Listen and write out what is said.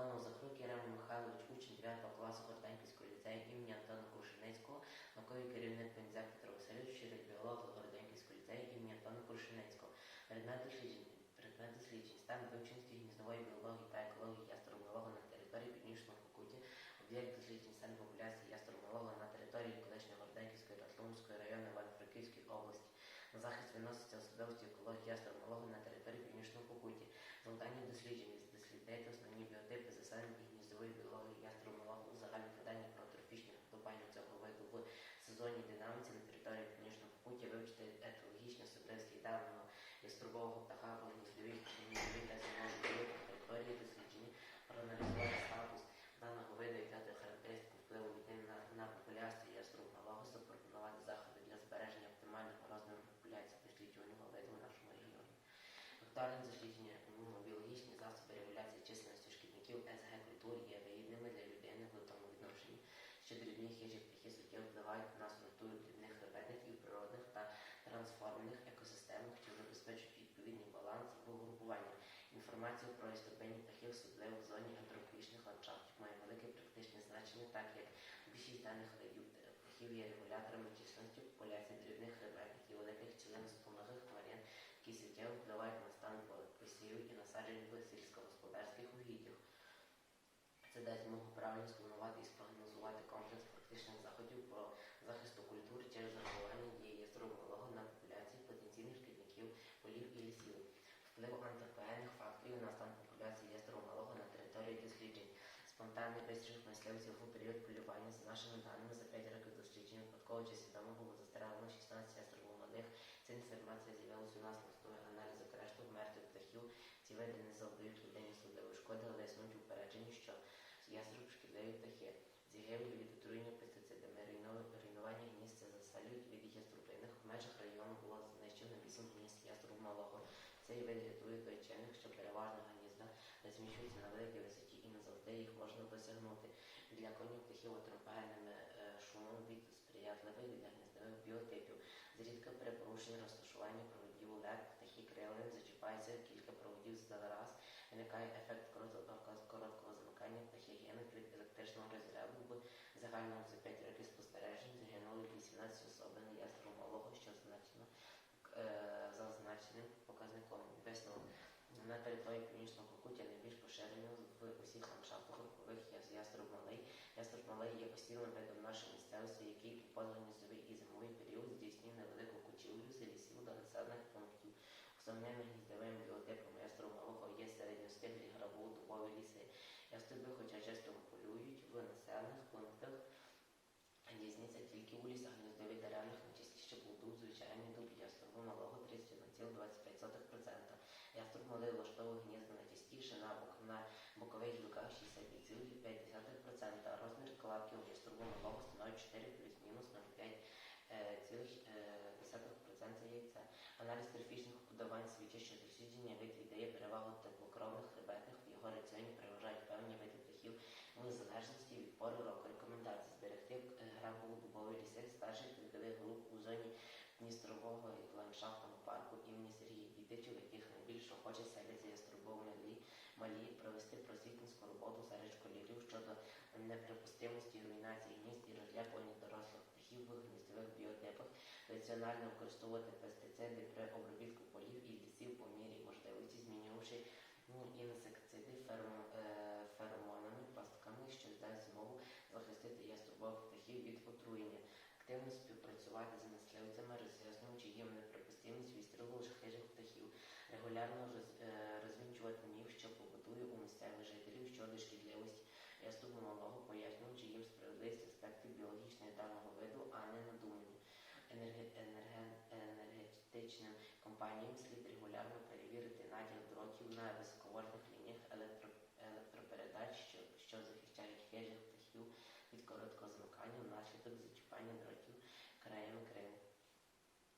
Виконував Захрук Єрема Михайлович, учень 9 класу Городенківського ліцею імені Антона Крушеницького, науковий керівник Пензяк Петро Васильович, вчитель біолога Городенківського ліцею імені Антона Крушеницького. Предмет досліджень, предмет досліджень, стан вивченості гніздової біології та екології ястромалого на території Північного Покуті, об'єкт досліджень стан популяції ястромалого на території колишньої Городенківської та Тлумської району Івано-Франківської області. На захист виноситься особливості екології ястромалого на території Північного Покуті. Завдання досліджень сезонній динаміці на території Північного Покуття, вивчити етологічні особливості даного яструбового птаха у гніздовій гніздовій та зимовій період на території дослідження, проаналізувати статус даного виду і дати характеристику впливу людини на, на популяцію яструб малого, запропонувати заходи для збереження оптимального розміру популяції досліджуваного виду в нашому регіоні. Актуальне дослідження біологічні засоби регуляції численності шкідників СГ культур є вигідними для людини в тому відношенні, що дрібні хижі птахи суттєво впливають на структуру дрібних хребетних і природних та трансформних екосистемах, що забезпечують відповідний баланс в групуванні. Інформація про істопинні птахи, особливо в зоні антропічних ландшафтів, має велике практичне значення, так як більшість даних видів птахів є регуляторами численності популяції дрібних хребетних і великих членистоногих тварин, які суттєво впливають на стан посівів і насаджень сільськогосподарських угіддях. Це дасть змогу правильно спланувати і спрогнозувати комплекс практичних заходів по захисту культур через регулювання дії яструбового на популяції потенційних шкідників полів і лісів. Вплив антропогенних факторів на стан популяції яструбового на території досліджень. Спонтанний вистріл мисливців у період полювання за нашими даними за 5 років досліджень випадково чи свідомо було застрелено 16 яструбомолодих. Ця інформація з'явилася у нас на основі аналізу крешту мертвих птахів. Ці види не завдають людині судової шкоди, але існують упереджені, що яструб шкідливі птахи. Зігрівлі від отруєння пестицидами, руйнування гнізд це засалюють від яструбиних. В межах району було знищено 8 гнізд яструб малого. Цей вид рятує дойчинних, що переважно гнізда розміщуються на великій висоті і не завжди їх можна досягнути. Для конів е, шумом від сприятливий для гніздових біотипів. Зрідка при порушенні розташування проводів лед, птахи крилин, зачіпається кілька проводів за раз. Виникає ефект короткого замикання птахи від електричного розряду. Загальному за 5 років спостережень загинули 18 особин ястру малого, що значно е, зазначеним показником. Висновок на території північного Покуття найбільш поширено в усіх ландшафтах рухових яструб малий. Яструб малий є постійним видом нашої місцевості, який у позаганізовий і зимовий період здійснює невелику кучівлю з лісів до населених пунктів. Основними Малий влаштовує гнізда найчастіше на, бокових гілках 62,5%. Розмір кладків яструбу малого становить 4 плюс-мінус 0,5% яйця. Аналіз трофічних вподобань свідчить, що дослідження вид віддає перевагу теплокровних хребетних, в його раціоні переважають певні види птахів в залежності від пори року. Рекомендації зберегти е, грабову дубовий ліси старших передових груп у зоні Дністрового парку імені Сергія яких найбільш охоче селяться яструбові малі, провести просвітницьку роботу серед школярів щодо неприпустимості руйнації гнізд і розляпування дорослих птахів в гніздових біотипах, раціонально використовувати пестициди при обробітку полів і лісів по мірі можливості, змінювавши ну, інсектициди е, феромонами, пастками, що дасть змогу захистити яструбових птахів від отруєння. Активно співпрацювати з мисливцями, роз'яснюючи їм неприпустимість відстрілу регулярно е, розвінчувати міф, що побутує у місцевих жителів щодо шкідливості яструбу малого, пояснюючи їм справедливість аспектів біологічної даного виду, а не надумані. Енерге- енерге- енергетичним компаніям слід регулярно перевірити надяг дротів на високовольтних лініях електро, електропередач, що, що захищають хижих птахів від короткого замикання внаслідок зачіпання дротів